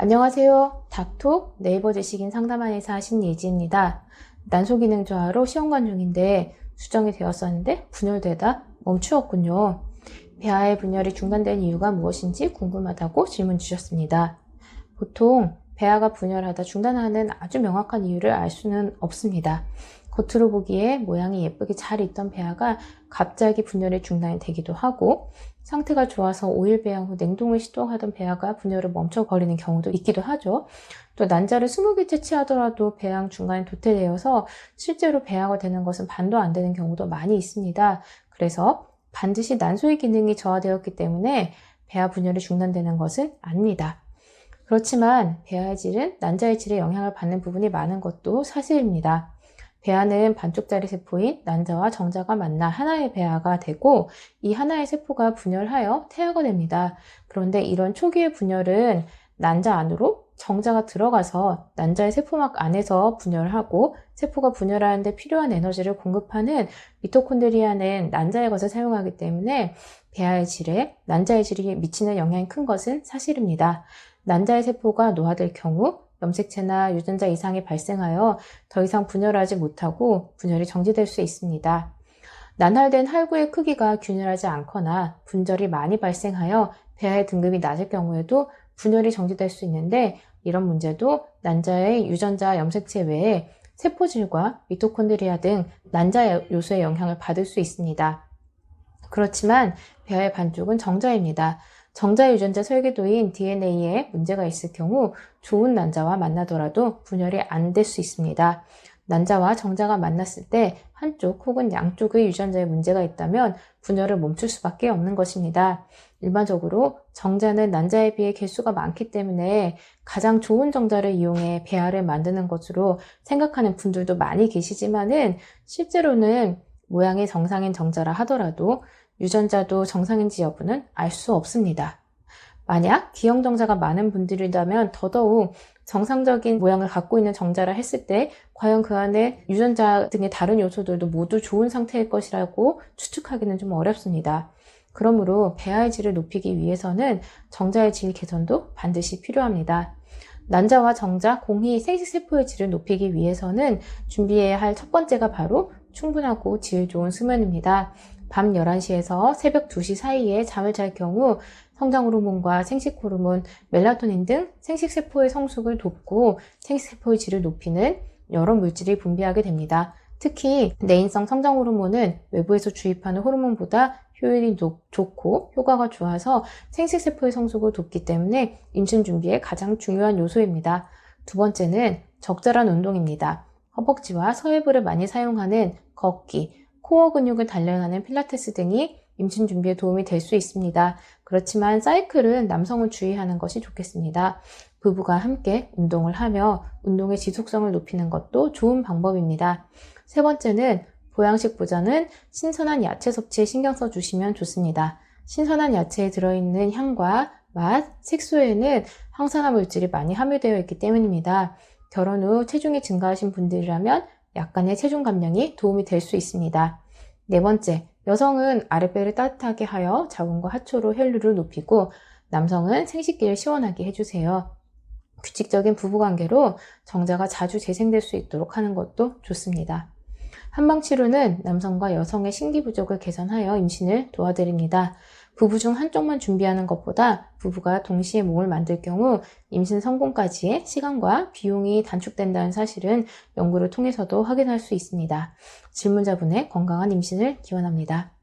안녕하세요. 닥톡 네이버 지식인 상담원에서 신예지입니다. 난소기능 저하로 시험관 중인데 수정이 되었었는데 분열되다 멈추었군요. 배아의 분열이 중단된 이유가 무엇인지 궁금하다고 질문 주셨습니다. 보통 배아가 분열하다 중단하는 아주 명확한 이유를 알 수는 없습니다. 겉으로 보기에 모양이 예쁘게 잘 있던 배아가 갑자기 분열이 중단이 되기도 하고 상태가 좋아서 5일 배양 후 냉동을 시도하던 배아가 분열을 멈춰버리는 경우도 있기도 하죠. 또 난자를 20개 채취하더라도 배양 중간에 도태되어서 실제로 배아가 되는 것은 반도 안 되는 경우도 많이 있습니다. 그래서 반드시 난소의 기능이 저하되었기 때문에 배아 분열이 중단되는 것은 아닙니다. 그렇지만 배아의 질은 난자의 질에 영향을 받는 부분이 많은 것도 사실입니다. 배아는 반쪽짜리 세포인 난자와 정자가 만나 하나의 배아가 되고 이 하나의 세포가 분열하여 태아가 됩니다. 그런데 이런 초기의 분열은 난자 안으로 정자가 들어가서 난자의 세포막 안에서 분열하고 세포가 분열하는데 필요한 에너지를 공급하는 미토콘드리아는 난자의 것을 사용하기 때문에 배아의 질에 난자의 질이 미치는 영향이 큰 것은 사실입니다. 난자의 세포가 노화될 경우 염색체나 유전자 이상이 발생하여 더 이상 분열하지 못하고 분열이 정지될 수 있습니다. 난할된 할구의 크기가 균일하지 않거나 분절이 많이 발생하여 배아의 등급이 낮을 경우에도 분열이 정지될 수 있는데 이런 문제도 난자의 유전자 염색체 외에 세포질과 미토콘드리아 등 난자 요소의 영향을 받을 수 있습니다. 그렇지만 배아의 반쪽은 정자입니다. 정자 유전자 설계도인 DNA에 문제가 있을 경우 좋은 난자와 만나더라도 분열이 안 될 수 있습니다. 난자와 정자가 만났을 때 한쪽 혹은 양쪽의 유전자에 문제가 있다면 분열을 멈출 수밖에 없는 것입니다. 일반적으로 정자는 난자에 비해 개수가 많기 때문에 가장 좋은 정자를 이용해 배아를 만드는 것으로 생각하는 분들도 많이 계시지만은 실제로는 모양이 정상인 정자라 하더라도 유전자도 정상인지 여부는 알 수 없습니다. 만약 기형 정자가 많은 분들이라면 더더욱 정상적인 모양을 갖고 있는 정자라 했을 때 과연 그 안에 유전자 등의 다른 요소들도 모두 좋은 상태일 것이라고 추측하기는 좀 어렵습니다. 그러므로 배아의 질을 높이기 위해서는 정자의 질 개선도 반드시 필요합니다. 난자와 정자, 공희, 생식세포의 질을 높이기 위해서는 준비해야 할 첫 번째가 바로 충분하고 질 좋은 수면입니다. 밤 11시에서 새벽 2시 사이에 잠을 잘 경우 성장 호르몬과 생식 호르몬, 멜라토닌 등 생식세포의 성숙을 돕고 생식세포의 질을 높이는 여러 물질이 분비하게 됩니다. 특히 내인성 성장 호르몬은 외부에서 주입하는 호르몬보다 효율이 좋고 효과가 좋아서 생식세포의 성숙을 돕기 때문에 임신 준비에 가장 중요한 요소입니다. 두 번째는 적절한 운동입니다. 허벅지와 서해부를 많이 사용하는 걷기, 코어 근육을 단련하는 필라테스 등이 임신 준비에 도움이 될 수 있습니다. 그렇지만 사이클은 남성은 주의하는 것이 좋겠습니다. 부부가 함께 운동을 하며 운동의 지속성을 높이는 것도 좋은 방법입니다. 세 번째는 보양식 보장은 신선한 야채 섭취에 신경 써 주시면 좋습니다. 신선한 야채에 들어있는 향과 맛, 색소에는 항산화 물질이 많이 함유되어 있기 때문입니다. 결혼 후 체중이 증가하신 분들이라면 약간의 체중 감량이 도움이 될 수 있습니다. 네 번째, 여성은 아랫배를 따뜻하게 하여 자궁과 하초로 혈류를 높이고 남성은 생식기를 시원하게 해주세요. 규칙적인 부부관계로 정자가 자주 재생될 수 있도록 하는 것도 좋습니다. 한방치료는 남성과 여성의 신기 부족을 개선하여 임신을 도와드립니다. 부부 중 한쪽만 준비하는 것보다 부부가 동시에 몸을 만들 경우 임신 성공까지의 시간과 비용이 단축된다는 사실은 연구를 통해서도 확인할 수 있습니다. 질문자분의 건강한 임신을 기원합니다.